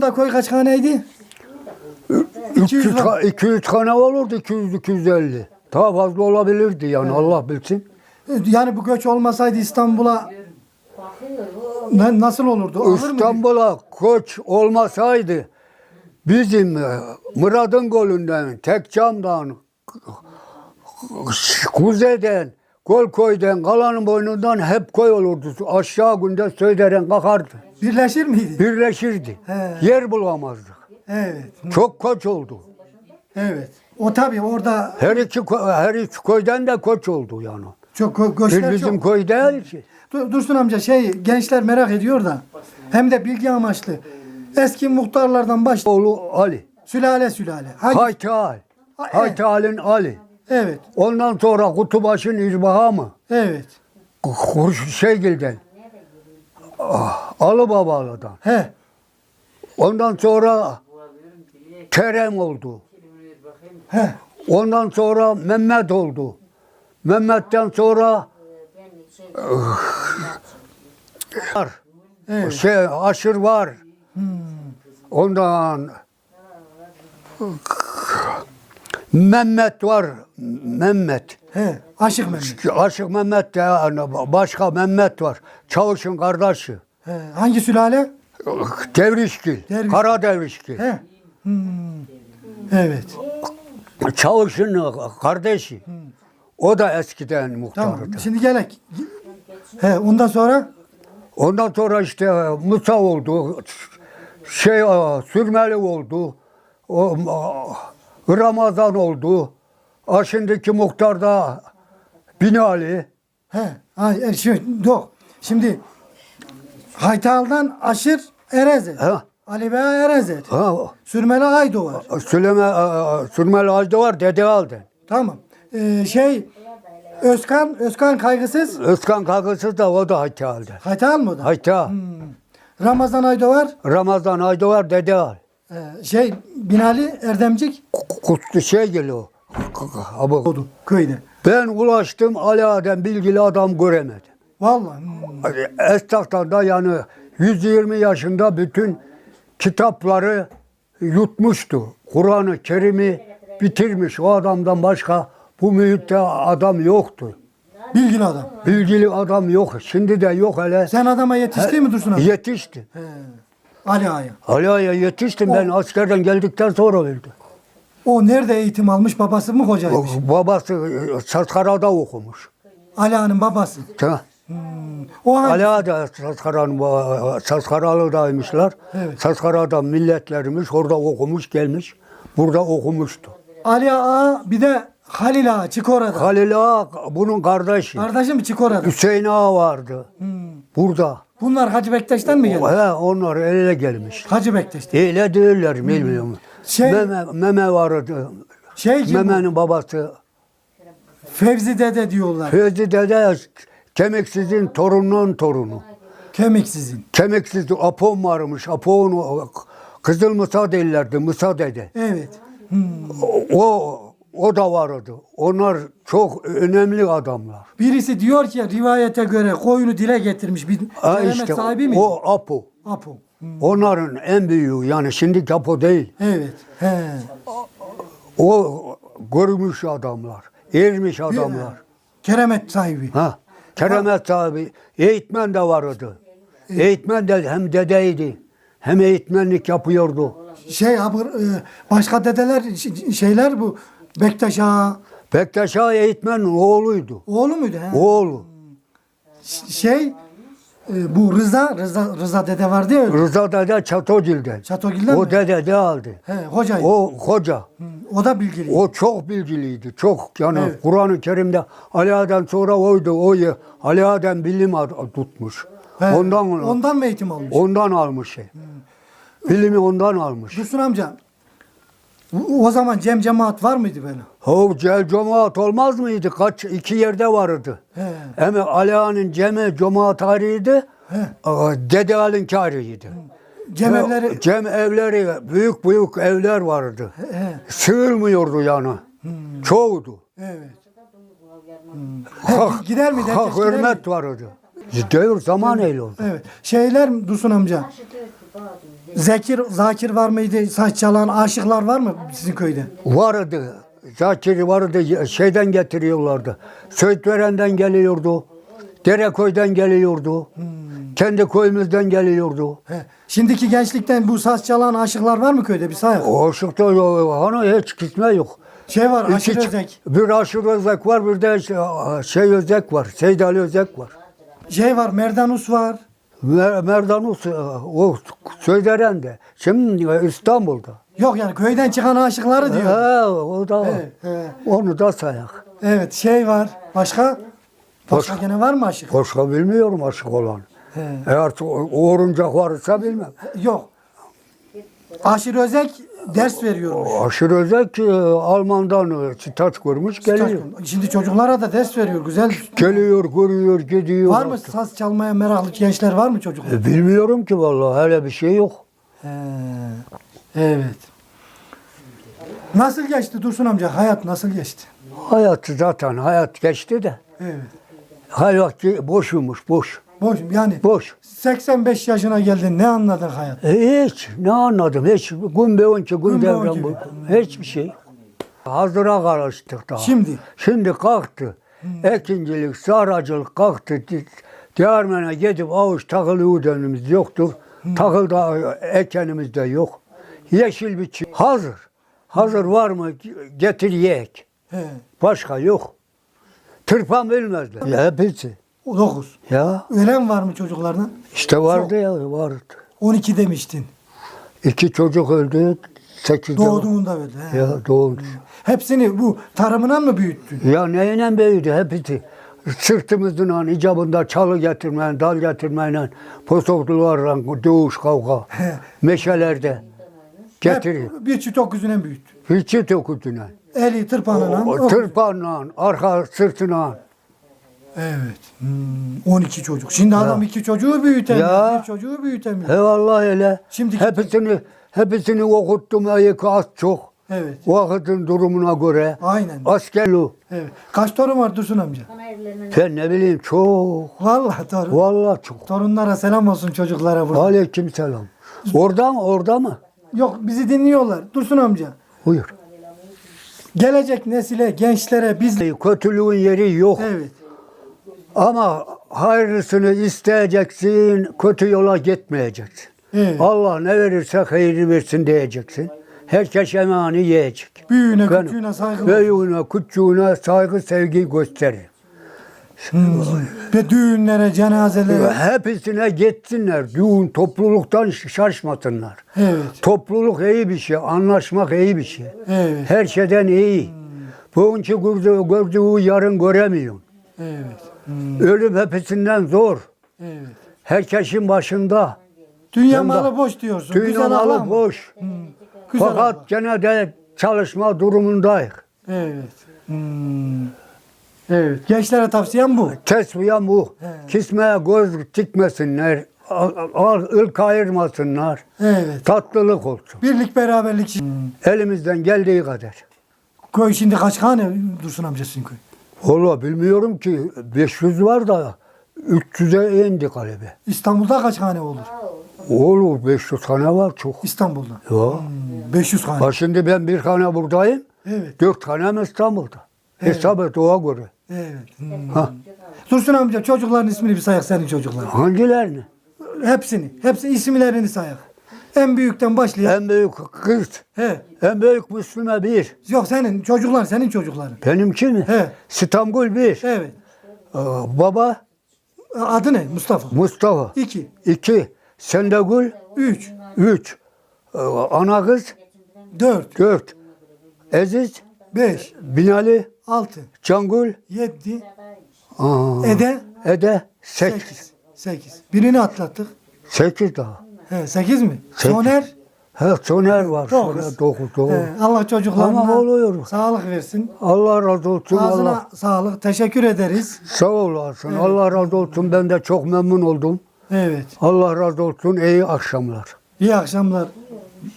Da koy kaç haneydi? 200 200, var. 200 tane olurdu 200 250. Daha fazla olabilirdi yani Allah bilsin. Yani bu göç olmasaydı İstanbul'a ne, nasıl olurdu? İstanbul'a koç olmasaydı bizim e, Murad'ın golünden, Tekcam'dan, Kuzey'den, Golkoy'dan, Kalan'ın boynundan hep koy olurdu. Aşağı günde söyleren kalkardı. Birleşir miydi? Birleşirdi. He. Yer bulamazdık. Evet. Çok koç oldu. Evet. O tabii orada Her iki, ko- her iki koydan da koç oldu yani. çok gö- Bir göçler bizim çok. değil ki. Dur- Dursun amca şey gençler merak ediyor da hem de bilgi amaçlı. Eski muhtarlardan baş Oğlu Ali. sülale sülale. Hangi- Haytal. Ha, evet. Haytal'in Ali. Evet. Ondan sonra Kutubaş'ın İrbaha mı? Evet. Kuş Şeygil'den. Ah, Alıbabalı'dan. He. Ondan sonra Kerem oldu. He. Ondan sonra Mehmet oldu. Mehmet'ten sonra var. Evet. Şey, aşır var. Ondan Mehmet var. Mehmet. He. Aşık Mehmet. Aşık Mehmet de yani başka Mehmet var. Çavuş'un kardeşi. He. Hangi sülale? Devrişkil. Derviş. Kara Devrişkil. He. Hmm. Evet. Çavuş'un kardeşi. O da eskiden Tamam. muhtarıydı. Şimdi gelek. He. Ondan sonra Ondan sonra işte Musa oldu. Şey e, Sürmeli oldu. O e, Ramazan oldu. A şimdiki muhtar da Binali. he. Ay, e, şey, yok. Şimdi Haytal'dan Aşır Ereze. Ha. Ali Bey Ereze. Ha, Sürmeli Aydo var. Süleyman e, Sürmeli Hacı var Dede aldı. Tamam. Ee, şey Özkan, Özkan kaygısız. Özkan kakısı da o da Hatta aldı. Haytal mı o da? Hatta. Ramazan Aydo var. Ramazan Hacı var Dede al. Ee, şey Binali Erdemcik Kutlu şey geliyor. Abi, köyde. ben ulaştım Ali Adem bilgili adam göremedim. Vallahi. hmm. Esnaftan da yani 120 yaşında bütün kitapları yutmuştu. Kur'an-ı Kerim'i bitirmiş. O adamdan başka bu mühitte adam yoktu. Bilgili adam. Bilgili adam yok. Şimdi de yok hele. Sen adama yetişti mi Dursun abi? Yetişti. He. Ali Ağa'ya. Ali Ağa'ya yetiştim ben askerden geldikten sonra öldü. O nerede eğitim almış? Babası mı hocaymış? O Babası Saskara'da okumuş. Ali Ağa'nın babası. Ta- O? Ali Ağa da Saskara'nın Saskaralı'daymışlar. Evet. Saskara'da milletlerimiz orada okumuş gelmiş. Burada okumuştu. Ali Ağa bir de Halil Ağa Çikora'da. Halil Ağa bunun kardeşi. Kardeşi mi Çikora'da? Hüseyin Ağa vardı. Burada. Bunlar Hacı Bektaş'tan mı geldi? He, onlar ele gelmiş. Hacı Bektaş'tan. Öyle değiller bilmiyorum. Şey- Meme, meme vardı. Şey? Meme'nin babası. Fevzi Dede diyorlar. Fevzi dede kemiksizin torununun torunu. Kemiksizin. Kemiksiz Apon varmış. Apon Kızıl Musa derlerdi. Musa dede. Evet. Hmm. O o da vardı. Onlar çok önemli adamlar. Birisi diyor ki rivayete göre koyunu dile getirmiş. Bir Ha işte sahibi mi? o Apo. Apo. Hmm. Onların en büyüğü yani şimdiki Apo değil. Evet. He. O görmüş adamlar. Ermiş adamlar. Keramet sahibi. Ha. Keremet sahibi. Eğitmen de vardı. Eğitmen de hem dedeydi. Hem eğitmenlik yapıyordu. Şey abi, e, başka dedeler ş- şeyler bu Bektaş Ağa Bektaş Ağa eğitmenin oğluydu. oğlu muydu? He? Oğlu. Ş- Şey e, bu Rıza Rıza Rıza dede vardı ya. Rıza dede Çatogil'den. Çatogil'den O mi? dede de aldı. He, hocaydı. O hoca. Hı, o da bilgili. O çok bilgiliydi. Çok yani Evet. Kur'an-ı Kerim'de Ali Adem sonra oydu. O Ali Adem bilim ad- tutmuş. He, Ondan ondan mı eğitim almış? ondan almış şey. Bilimi ondan almış. Dursun amca o o zaman cem cemaat var mıydı böyle? O cel cemaat olmaz mıydı? Kaç iki yerde vardı. He. Hem Ali Ağa'nın cemaat tarihiydi. Dede Ali'nin kariydi. Cem evleri Cem evleri, büyük büyük evler vardı. he, Sığılmıyordu yani. Çoğudu. evet. Hmm. He, gider miydi? Ha, Herkes gider hürmet vardı. Devir zaman öyle oldu. Evet. Şeyler Dursun amca. Zekir, Zakir var mıydı? Saç çalan aşıklar var mı sizin köyde? Vardı. Zakir vardı. Şeyden getiriyorlardı. Söğütveren'den geliyordu. Dereköy'den geliyordu. Kendi köyümüzden geliyordu. He. Şimdiki gençlikten bu saz çalan aşıklar var mı köyde? Bir say. O ışıkta hani hiç gitme yok. Şey var, İki aşırı ç- özek. Bir aşırı özek var, bir de şey- şey özek var. Seyit Ali özek var. Şey var, Merdanus var. Mer Merdanus o Söğütveren'de. Şimdi İstanbul'da. Yok yani köyden çıkan aşıkları diyor. He, o da he. onu da sayak. Evet, şey var. Başka? Başka Başka. gene var mı aşık? Başka bilmiyorum aşık olan. He. Eğer uğurunca varsa bilmem. Yok. Aşırı özek ders veriyormuş. Aşırı özek e, Alman'dan e, kurmuş geliyor. Şimdi çocuklara da ders veriyor. Güzel. Geliyor, görüyor, gidiyor. Var mı saz çalmaya meraklı gençler var mı çocuklar? E, bilmiyorum ki vallahi öyle bir şey yok. He, evet. Nasıl geçti Dursun amca? Hayat nasıl geçti? Hayat zaten hayat geçti de. Evet. Hayat ki boşumuş, boş. Boş yani Boş. 85 yaşına geldin ne anladın hayat? E, hiç ne anladım hiç gün be önce gün Gün be devran bu. Hiçbir şey. Hazıra karıştık daha. Şimdi? Şimdi kalktı. Ekincilik, saracılık kalktı. Değirmene gidip avuç takılı ödenimiz yoktur. Takıl da ekenimiz de yok. Yeşil bir çi- Hazır. Hazır var mı? Getir yiyek. He. Başka yok. Tırpan bilmezler. Ya hepsi. 9. Ya Ölen var mı çocuklardan? işte vardı ya vardı. 12 demiştin. İki çocuk öldü. Sekizde var. Doğduğunda öldü. he. Ya doğdu. Hepsini bu tarımından mı büyüttün? Ya neyle büyüdü hepsi. Sırtımızdan icabında çalı getirmeyle, dal getirmeyle, posoklularla dövüş kavga, meşelerde getiriyor. Hep bir çitok yüzüne büyüttü. Hiç dokuduna. Eli tırpanına. O Tırpanla, arka sırtına. Evet. Hmm, 12 çocuk. Şimdi adam iki çocuğu büyütemiyor. Ya. Bir çocuğu büyütemiyor. He vallahi öyle. Şimdiki- hepsini, hepsini okuttum ayıkı az çok. Evet. Vakitin durumuna göre. Aynen. Askerlu. Evet. Kaç torun var Dursun amca? Ben ne bileyim çok. Vallahi torun. Vallahi çok. Torunlara selam olsun çocuklara burada. Aleyküm selam. Orada mı? Orada mı? Yok bizi dinliyorlar. Dursun amca. Buyur. Gelecek nesile, gençlere biz... Kötülüğün yeri yok. Evet. Ama hayırlısını isteyeceksin, kötü yola gitmeyeceksin. Evet. Allah ne verirse hayırlı versin diyeceksin. Herkes emanı yiyecek. Büyüğüne, küçüğüne saygı. Büyüğüne, küçüğüne saygı, sevgi gösterir. Ve düğünlere, cenazelere. Hepsine gitsinler. Düğün topluluktan şaşmasınlar. Evet. Topluluk iyi bir şey, anlaşmak iyi bir şey. Evet. Her şeyden iyi. Bugünkü gördüğü, gördüğü yarın göremiyorsun. Evet. Ölüm hepsinden zor. Evet. Herkesin başında. Dünya malı boş diyorsun. Dünya Güzel malı ağlam. boş. Güzel Fakat ağlam. gene de çalışma durumundayız. Evet. Hmm. Evet. Gençlere tavsiyem bu. Tesviye bu. He. Kismeye göz dikmesinler. Ilk ayırmasınlar. Evet. Tatlılık olsun. Birlik beraberlik. Elimizden geldiği kadar. Köy şimdi kaç hane Dursun amcasının köy? Valla bilmiyorum ki 500 var da 300'e indi galiba. İstanbul'da kaç hane olur? Olur 500 tane var çok. İstanbul'da. Ya. Hmm, 500 hane. Ha şimdi ben bir tane buradayım. Evet. Dört tane İstanbul'da. Hesap et ona göre. Evet. Hmm. Ha. Dursun amca çocukların ismini bir sayak senin çocukların. Hangilerini? Hepsini. Hepsi isimlerini sayak. En büyükten başlayan. En büyük kız, He. en büyük Müslüme bir. Yok senin çocuklar senin çocukların. Benimki mi? He. İstanbul bir. Evet. Ee, baba Adı ne? Mustafa. Mustafa. İki. İki. Sendegül. Üç. Üç. Ee, ana kız Dört. dört. Aziz. Beş. Binali. Altı. Cangül. Yedi. Aa, Ede. Ede. Sekiz. Sekiz. Sekiz. Birini atlattık. Sekiz daha. He, sekiz mi? Sekiz. Soner. He, Soner var. Dokuz. Soner dokuz. doğru. He, Allah çocuklarına Ama oluyor. sağlık versin. Allah razı olsun. Ağzına Allah. sağlık. Teşekkür ederiz. Sağ olasın. Allah razı olsun. Ben de çok memnun oldum. Evet. Allah razı olsun. İyi akşamlar. İyi akşamlar.